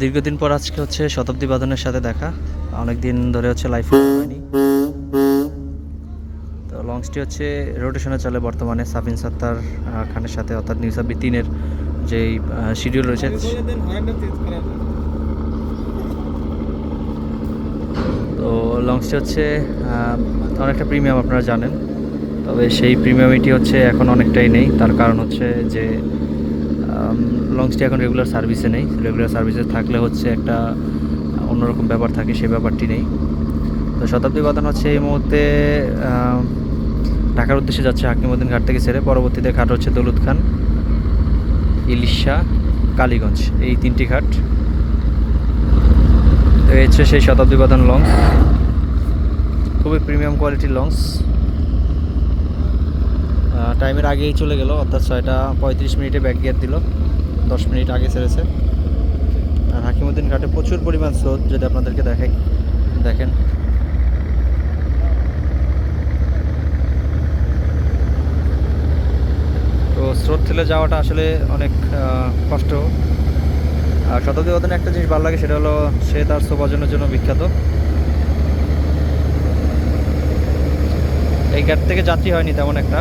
দীর্ঘদিন পর আজকে হচ্ছে শতাব্দী বাদনের সাথে দেখা। অনেক দিন ধরে হচ্ছে লাইফ তো লঞ্চটি হচ্ছে রোটেশনে চলে বর্তমানে সাবিন সাত্তার খানের সাথে, অর্থাৎ নিউ সাব্বি তিনের যেই শিডিউল রয়েছে। তো লঞ্চটি হচ্ছে অনেকটা প্রিমিয়াম আপনারা জানেন। তবে সেই প্রিমিয়ামিটি হচ্ছে এখন অনেকটাই নেই। তার কারণ হচ্ছে যে লঞ্চটি এখন রেগুলার সার্ভিসে নেই। রেগুলার সার্ভিসে থাকলে হচ্ছে একটা অন্যরকম ব্যাপার থাকে, সেই ব্যাপারটি নেই। তো শতাব্দী বাদন হচ্ছে এই মুহূর্তে ঢাকার উদ্দেশ্যে যাচ্ছে হাকিমুদ্দিন ঘাট থেকে ছেড়ে। পরবর্তীতে ঘাট হচ্ছে দৌলুদ খান ইলিশা, কালীগঞ্জ, এই তিনটি ঘাট। তো এই হচ্ছে সেই শতাব্দী বাদন লঞ্চ খুবই প্রিমিয়াম কোয়ালিটির লঞ্চ টাইমের আগেই চলে গেল, অর্থাৎ ছয়টা পঁয়ত্রিশ মিনিটে ব্যাক গিয়ার দিল, দশ মিনিট আগে ছেড়েছে। আর হাকিমুদ্দিন ঘাটে প্রচুর পরিমাণ স্রোত, যদি আপনাদেরকে দেখাই, দেখেন। তো স্রোত ঠেলে যাওয়াটা আসলে অনেক কষ্ট। আর শতাব্দী বাদনে একটা জিনিস ভালো লাগে, সেটা হলো সে তার সোবাজনের জন্য বিখ্যাত। এই ঘাট থেকে যাত্রী হয়নি তেমন একটা।